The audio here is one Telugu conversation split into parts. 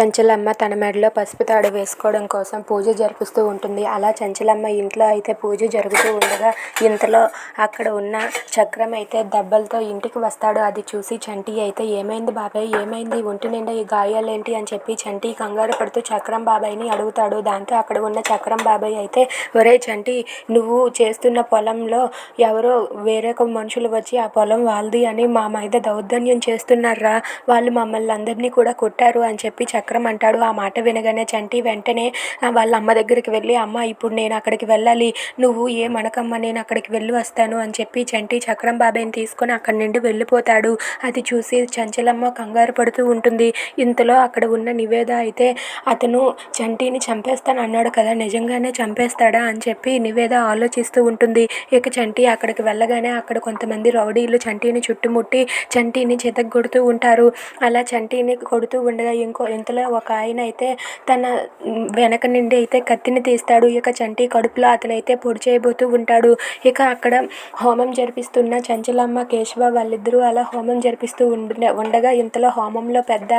చంచలమ్మ తన మెడలో పసుపు తాడు వేసుకోవడం కోసం పూజ జరిపిస్తూ ఉంటుంది. అలా చంచలమ్మ ఇంట్లో అయితే పూజ జరుగుతూ ఉండగా ఇంతలో అక్కడ ఉన్న చక్రం అయితే దెబ్బలతో ఇంటికి వస్తాడు. అది చూసి చంటి అయితే ఏమైంది బాబాయ్? ఏమైంది? ఒంటి నిండా ఈ గాయాలేంటి అని చెప్పి చంటి కంగారు పడుతూ చక్రం బాబాయ్ని అడుగుతాడు. దాంతో అక్కడ ఉన్న చక్రం బాబాయ్ అయితే ఒరే చంటి నువ్వు చేస్తున్న పొలంలో ఎవరో వేరొక మనుషులు వచ్చి ఆ పొలం వాళ్ళది అని మా మీద దౌర్జన్యం చేస్తున్నారా? వాళ్ళు మమ్మల్ని అందరినీ కూడా కొట్టారు అని చెప్పి చక్రం అంటాడు. ఆ మాట వినగానే చంటి వెంటనే వాళ్ళ అమ్మ దగ్గరికి వెళ్ళి అమ్మ ఇప్పుడు నేను అక్కడికి వెళ్ళాలి. నువ్వు ఏ మనకమ్మ నేను అక్కడికి వెళ్ళి వస్తాను అని చెప్పి చంటి చక్రం బాబాయ్ని తీసుకొని అక్కడి నుండి వెళ్ళిపోతాడు. అది చూసి చంచలమ్మ కంగారు పడుతూ ఉంటుంది. ఇంతలో అక్కడ ఉన్న నివేద అయితే అతను చంటిని చంపేస్తాను అన్నాడు కదా నిజంగానే చంపేస్తాడా అని చెప్పి నివేద ఆలోచిస్తూ ఉంటుంది. ఇక చంటి అక్కడికి వెళ్ళగానే అక్కడ కొంతమంది రౌడీలు చంటిని చుట్టుముట్టి చంటిని చితగ్గొడుతూ ఉంటారు. అలా చంటిని కొడుతూ ఉండగా ఇంకో ఇంతలో ఒక ఆయన అయితే తన వెనక నుండి అయితే కత్తిని తీస్తాడు. ఇక చంటి కడుపులో అతనైతే పొడి చేయబోతూ ఉంటాడు. ఇక అక్కడ హోమం జరిపిస్తున్న చంచలమ్మ కేశవ వాళ్ళిద్దరూ అలా హోమం జరిపిస్తూ ఉండగా ఇంతలో హోమంలో పెద్ద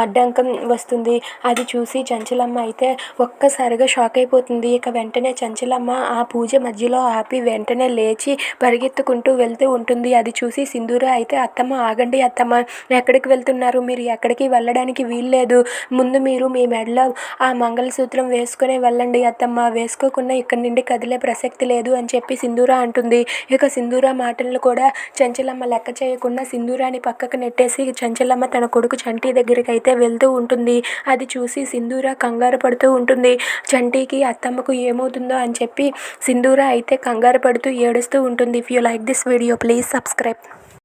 అడ్డంకం వస్తుంది. అది చూసి చంచలమ్మ అయితే ఒక్కసారిగా షాక్ అయిపోతుంది. ఇక వెంటనే చంచలమ్మ ఆ పూజ మధ్యలో ఆపి వెంటనే లేచి పరిగెత్తుకుంటూ వెళ్తూ ఉంటుంది. అది చూసి సింధూర అయితే అత్తమ్మ ఆగండి అత్తమ్మ. ఎక్కడికి వెళ్తున్నారు? మీరు ఎక్కడికి వెళ్ళడానికి వీల్లేదు. ముందు మీరు మీ మెడలో ఆ మంగళసూత్రం వేసుకునే వెళ్ళండి అత్తమ్మ. వేసుకోకుండా ఇక్కడి నుండి కదిలే ప్రసక్తి లేదు అని చెప్పి సింధూర అంటుంది. ఇక సింధూర మాటలను కూడా చంచలమ్మ లెక్క చేయకుండా సింధూరాన్ని పక్కకు నెట్టేసి చంచలమ్మ తన కొడుకు చంటి దగ్గరికి అయితే వెళ్తూ ఉంటుంది. అది చూసి సింధూర కంగారు పడుతూ ఉంటుంది. చంటికి అత్తమ్మకు ఏమవుతుందో అని చెప్పి సింధూర అయితే కంగారు పడుతూ ఏడుస్తూ ఉంటుంది. If you like this video please subscribe